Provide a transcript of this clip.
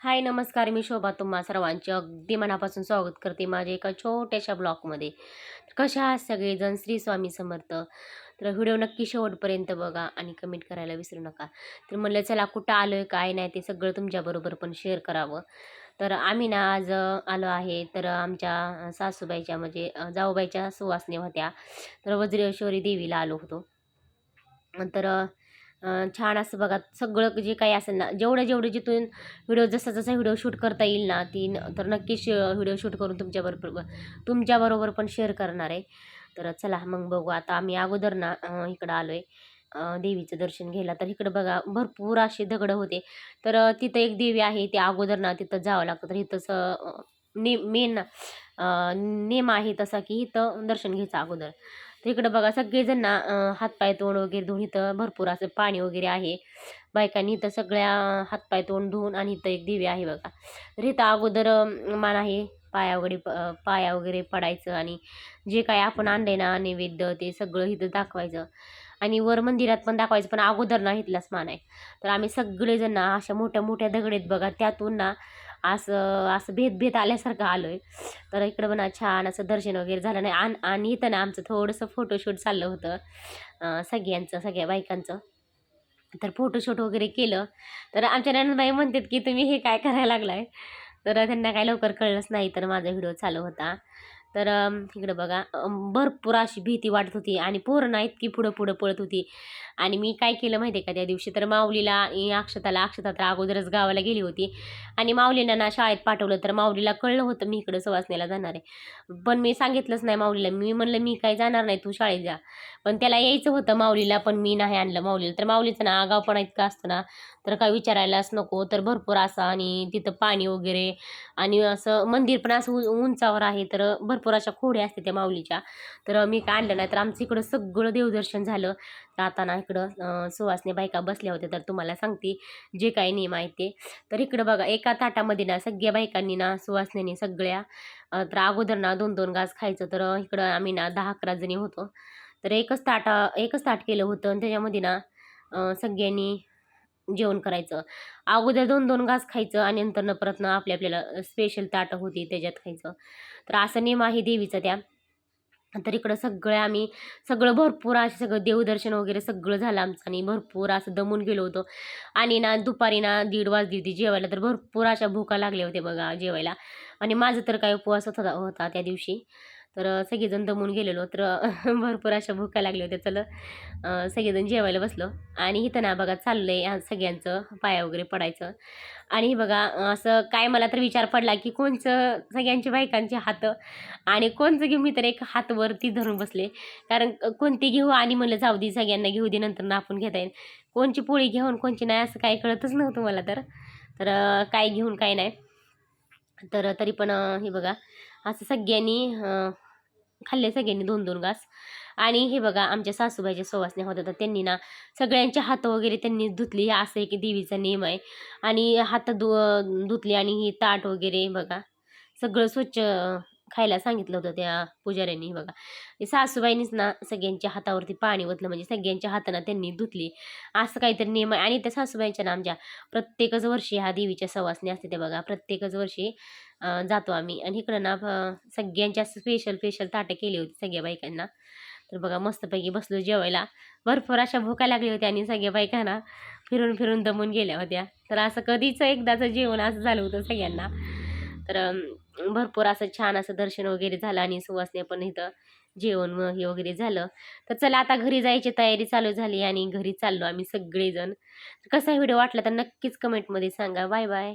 हाय नमस्कार. मी शोभा. तुम्हा सर्वांचे अगदी मनापासून स्वागत करते माझ्या एका छोट्याशा ब्लॉगमध्ये. कशा आहात सगळेजण? श्री स्वामी समर्थ. तर व्हिडिओ नक्की शेवटपर्यंत बघा आणि कमेंट करायला विसरू नका. तर म्हणलं चला कुठं आलो आहे काय नाही ते सगळं तुमच्याबरोबर पण शेअर करावं. तर आम्ही ना आज आलो आहे. तर आमच्या सासूबाईच्या म्हणजे जाऊबाईच्या सुवासने होत्या. तर वज्रेश्वरी देवीला आलो होतो. तर छान असं बघा सगळं जे काही असेल ना जेवढं जेवढं जिथून व्हिडिओ जसा जसा व्हिडिओ शूट करता येईल ना ती न- तर नक्की व्हिडिओ शूट करून तुमच्याबरोबर तुमच्याबरोबर पण शेअर करणार आहे. तर चला मग बघू. आता आम्ही अगोदर ना इकडं आलो आहे देवीचं दर्शन घ्यायला. तर इकडं बघा भरपूर असे दगडं होते. तर तिथं एक देवी आहे. ते अगोदर ना तिथं जावं लागतं. तर इथंच नेम ने मेन नेम आहे तसा की इथं दर्शन घ्यायचं अगोदर. तर इकडं बघा सगळेजण ना हातपाय तोंड वगैरे धुवून इथं भरपूर असं पाणी वगैरे आहे. बायकांनी इथं सगळ्या हातपाय तोंड धुवून आणि इथं एक देवी आहे बघा. तर इथं अगोदर मान आहे पाया वगैरे प पाया वगैरे पडायचं आणि जे काय आपण आणले ना नैवेद्य ते सगळं इथं दाखवायचं. आणि वर मंदिरात पण दाखवायचं पण अगोदर ना इथलाच मान आहे. तर आम्ही सगळेजण ना अशा मोठ्या मोठ्या दगडीत बघा त्यातून ना असं असं भेदभेद आल्यासारखं आलो आहे तर इकडं पण छान असं दर्शन वगैरे झालं नाही. आणि आणि इथं ना आमचं थोडंसं फोटोशूट चाललं होतं सगळ्यांचं सगळ्या बायकांचं. तर फोटोशूट वगैरे केलं. तर आमच्या नंदबाई म्हणतात की तुम्ही हे काय करायला लागलाय? तर त्यांना काय लवकर कळलंच नाही तर माझा व्हिडिओ चालू होता. तर इकडं बघा भरपूर अशी भीती वाटत होती आणि पोरं ना इतकी पुढं पुढं पळत होती. आणि मी काय केलं माहिती आहे का त्या दिवशी? तर माऊलीला अक्षताला अक्षता तर अगोदरच गावाला गेली होती. आणि माऊलींना ना शाळेत पाठवलं तर माऊलीला कळलं होतं मी इकडं सवासण्याला जाणार आहे. पण मी सांगितलंच नाही माऊलीला. मी म्हणलं मी काय जाणार नाही तू शाळेत जा. पण त्याला यायचं होतं माऊलीला पण मी नाही आणलं माऊलीला. तर माऊलीचं ना आगावपणा इतका असतं ना तर काय विचारायलाच नको. तर भरपूर असं आणि तिथं पाणी वगैरे आणि असं मंदिर पण असं उंचावर आहे तर भरपूर अशा खोड्या असते त्या माऊलीच्या. तर मी काय आणलं नाही तर आमचं इकडं सगळं देवदर्शन झालं. तर आता ना इकडं सुवासने बायका बसल्या होत्या. तर तुम्हाला सांगते जे काही नियम आहे ते. तर इकडं बघा एका ताटामध्ये ना सगळ्या बायकांनी ना सुवासनेने सगळ्या तर अगोदर ना दोन दोन घास खायचं. तर इकडं आम्ही ना दहा अकरा जणी होतो. तर एकच ताटा एकच ताट केलं होतं. आणि त्याच्यामध्ये ना सगळ्यांनी जेवण करायचं. अगोदर दोन दोन घास खायचं आणि नंतर परत ना आपल्या आपल्याला स्पेशल ताटं होती त्याच्यात खायचं. तर असं नियम आहे देवीचं त्या. तर इकडं सगळं आम्ही सगळं भरपूर असं सगळं देवदर्शन वगैरे सगळं झालं आमचं आणि भरपूर असं दमून गेलो होतो. आणि ना दुपारी ना दीड वाजली होती जेवायला तर भरपूर अशा भुका लागल्या होत्या बघा जेवायला. आणि माझं तर काय उपवास होता होता त्या दिवशी. तर सगळेजण दमून गेलेलो. तर भरपूर अशा भुका लागल्या होत्या. चल सगळेजण जेवायला बसलो. आणि इथं ना बघा चाललं आहे सगळ्यांचं पाया वगैरे पडायचं. आणि बघा असं काय मला तर विचार पडला की कोणचं सगळ्यांची बायकांचे हात आणि कोणचं घेऊ मी तर एक हात वरती धरून बसले. कारण कोणती घेऊ आणि म्हणलं जाऊ दे सगळ्यांना घेऊ दे नंतर ना आपण घेता येईल. कोणची पोळी घेऊन कोणची नाही असं काही कळतच नव्हतं मला तर. तर काय घेऊन काय नाही. तर तरी पण हे बघा असं सगळ्यांनी खाल्ले सगळ्यांनी दोन दोन घास. आणि हे बघा आमच्या सासूबाईच्या सुवासण्या होत्या. होता त्यांनी ना सगळ्यांचे हात वगैरे त्यांनी धुतली. हे असं आहे की देवीचा नियम आहे. आणि हात धु धुतले आणि ही ताट वगैरे बघा. सगळं स्वच्छ खायला सांगितलं होतं त्या पुजाऱ्यांनी बघा. सासूबाईनीच ना सगळ्यांच्या हातावरती पाणी ओतलं म्हणजे सगळ्यांच्या हाताना त्यांनी धुतली. असं काहीतरी नियम आहे. आणि त्या सासूबाईंच्या ना आमच्या प्रत्येकच वर्षी ह्या देवीच्या सवासणी असते त्या बघा. प्रत्येकच वर्षी जातो आम्ही. आणि इकडं ना सगळ्यांच्या स्पेशल स्पेशल ताटं केली होती सगळ्या बायकांना. तर बघा मस्तपैकी बसलो जेवायला. भरपूर अशा भुका लागल्या होत्या आणि सगळ्या बायकांना फिरून फिरून दमून गेल्या होत्या. तर असं कधीच एकदाचं जेवण असं झालं होतं सगळ्यांना. तर भरपूर असं छान असं दर्शन वगैरे झालं आणि सुवासने पण इथं जेवण हे वगैरे झालं. तर चला आता घरी जायची तयारी चालू झाली आणि घरी चाललो आम्ही सगळेजण. कसा व्हिडिओ वाटला तर नक्कीच कमेंटमध्ये सांगा. Bye bye.